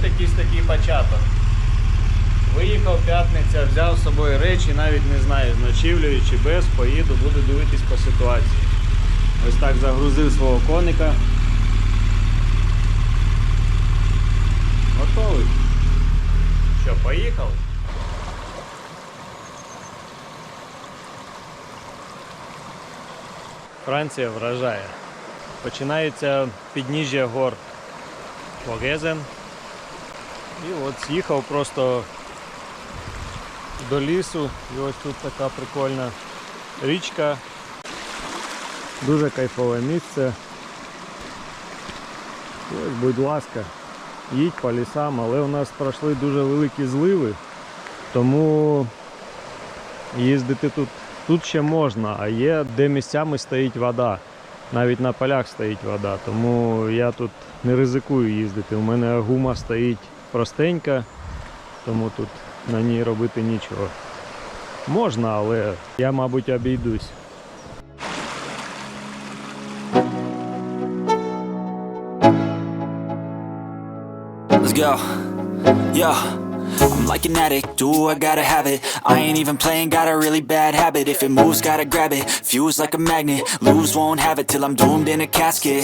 От якийсь такий початок. Виїхав п'ятниця, взяв з собою речі, навіть не знаю, з ночівлею чи без, поїду, буду дивитись по ситуації. Ось так загрузив свого коника. Готовий. Що, поїхали? Франція вражає. Починається підніжжя гор Вогезен. І от з'їхав просто до лісу. І ось тут така прикольна річка. Дуже кайфове місце. Ось, будь ласка, їдь по лісам, але у нас пройшли дуже великі зливи, тому їздити тут, тут ще можна, а є де місцями стоїть вода. Навіть на полях стоїть вода, тому я тут не ризикую їздити. У мене гума стоїть простенька, тому тут на ній робити нічого. Можна, але я, мабуть, обійдусь. Let's go. Yo. I'm like an addict, do I gotta have it I ain't even playing, got a really bad habit If it moves, gotta grab it, fuse like a magnet Lose, won't have it till I'm doomed in a casket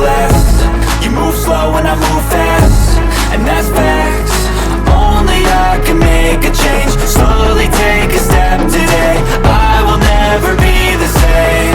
Last You move slow and I move fast. And that's facts. Only I can make a change. Slowly take a step today. I will never be the same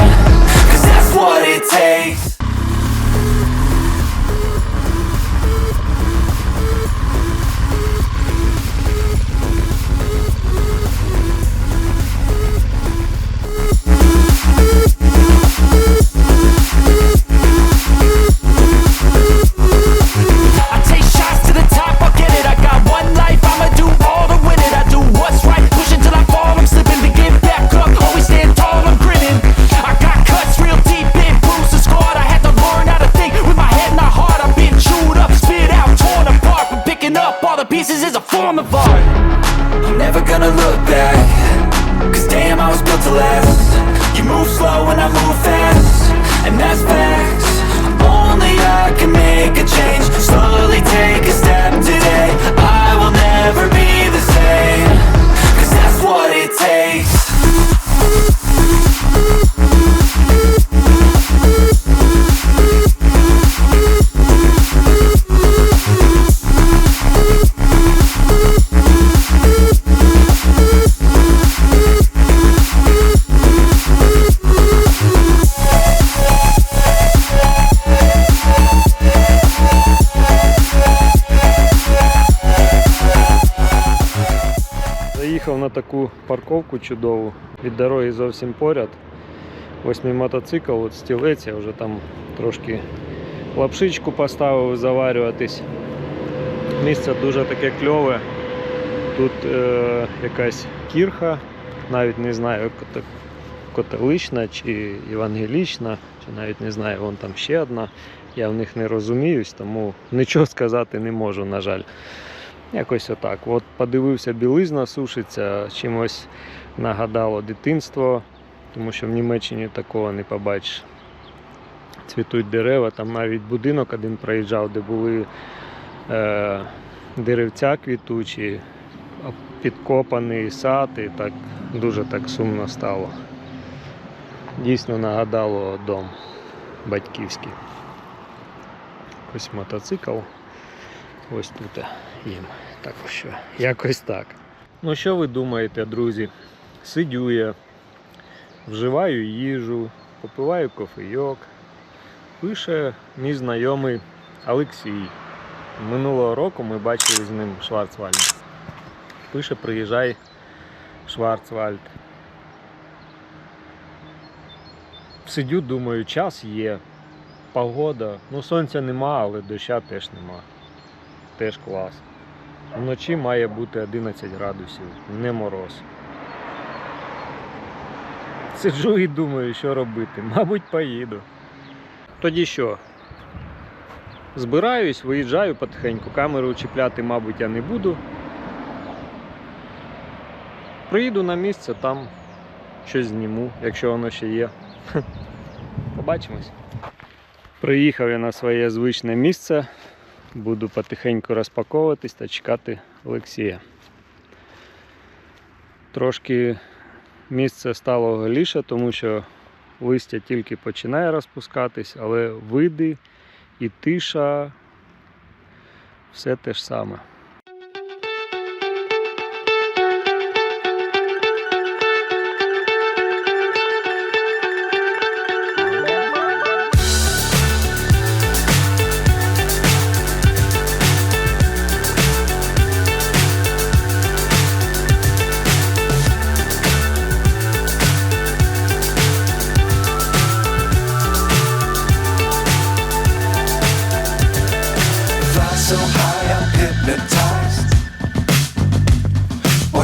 парковку чудову, від дороги зовсім поряд. Ось мій мотоцикл, от стілець, я вже там трошки лапшичку поставив заварюватись. Місце дуже таке кльове. Тут е, якась кірха, навіть не знаю, котелична чи євангелічна, чи навіть не знаю, вон там ще одна. Я в них не розуміюсь, тому нічого сказати не можу, на жаль. Якось отак. От подивився, білизна сушиться, чимось нагадало дитинство, тому що в Німеччині такого не побачиш. Цвітуть дерева, там навіть будинок один проїжджав, де були е, деревця квітучі, підкопаний сад, і так дуже так сумно стало. Дійсно нагадало дом батьківський. Ось мотоцикл. Ось тут їм. Так що, якось так. Ну що ви думаєте, друзі? Сидю я, вживаю їжу, попиваю кофейок. Пише мій знайомий Олексій. Минулого року ми бачили з ним Шварцвальд. Пише, приїжджай Шварцвальд. Сидю, думаю, час є, погода. Ну, сонця нема, але доща теж нема. Теж клас. Вночі має бути 11 градусів, не мороз. Сиджу і думаю, що робити. Мабуть, поїду. Тоді що? Збираюсь, виїжджаю потихеньку. Камеру чіпляти, мабуть, я не буду. Приїду на місце, там щось зніму, якщо воно ще є. Побачимось. Приїхав я на своє звичне місце. Буду потихеньку розпаковуватись та чекати Олексія. Трошки місце стало голіше, тому що листя тільки починає розпускатись, але види і тиша все те ж саме.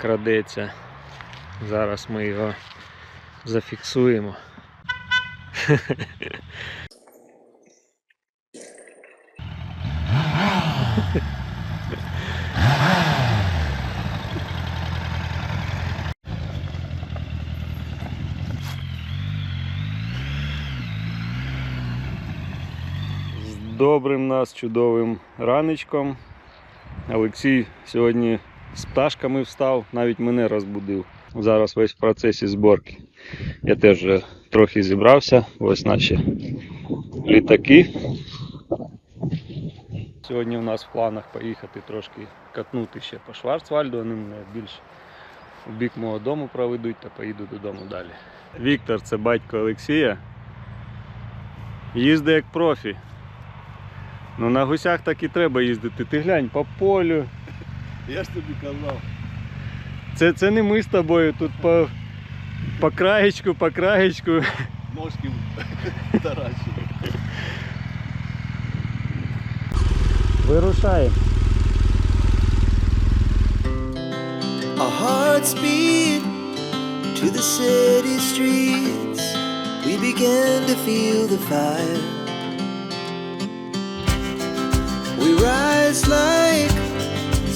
крадеться. Зараз ми його зафіксуємо. З добрим нас чудовим ранечком. Олексій сьогодні з пташками встав, навіть мене розбудив. Зараз весь в процесі зборки. Я теж трохи зібрався. Ось наші літаки. Сьогодні у нас в планах поїхати трошки катнути ще по Шварцвальду. Вони мене більш у бік мого дому проведуть та поїду додому далі. Віктор, це батько Олексія. Їздить як профі. Ну на гусях так і треба їздити. Ти глянь по полю. Я ж тобі казав. Це, це не ми з тобою тут по, по краєчку, по краєчку. Ножки таращили. Вирушаємо. Our hearts beat to the city streets. We began to feel the fire. We rise like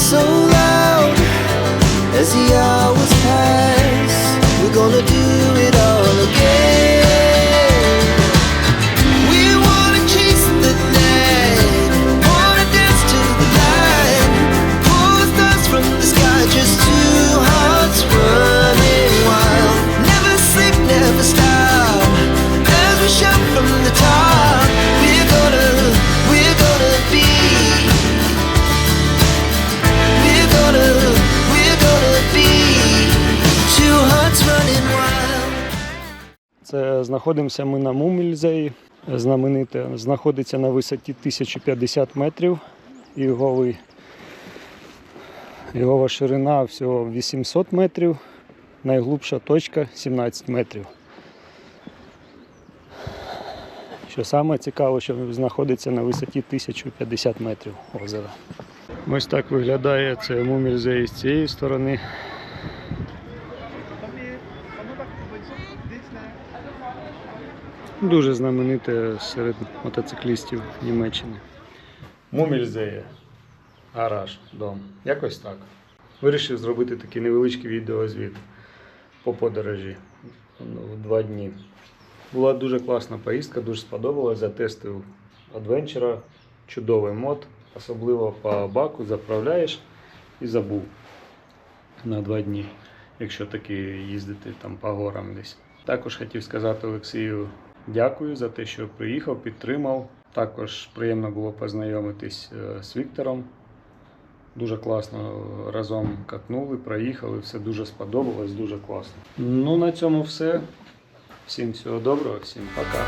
So знаходимося ми на Мумільзеї. знамените, знаходиться на висоті 1050 метрів. Його, його ширина всього 800 метрів, найглубша точка 17 метрів. Що саме цікаво, що знаходиться на висоті 1050 метрів озера. Ось так виглядає це мумільзей з цієї сторони. Дуже знамените серед мотоциклістів Німеччини. Мумільзеє. Гараж, дом. Якось так. Вирішив зробити такий невеличкий відеозвіт по подорожі ну, в два дні. Була дуже класна поїздка, дуже сподобалась. Затестив адвенчера, чудовий мод, особливо по баку заправляєш і забув на два дні, якщо таки їздити там по горам десь. Також хотів сказати Олексію дякую за те, що приїхав, підтримав. Також приємно було познайомитись е, з Віктором. Дуже класно разом катнули, проїхали, все дуже сподобалось, дуже класно. Ну, на цьому все. Всім всього доброго, всім пока.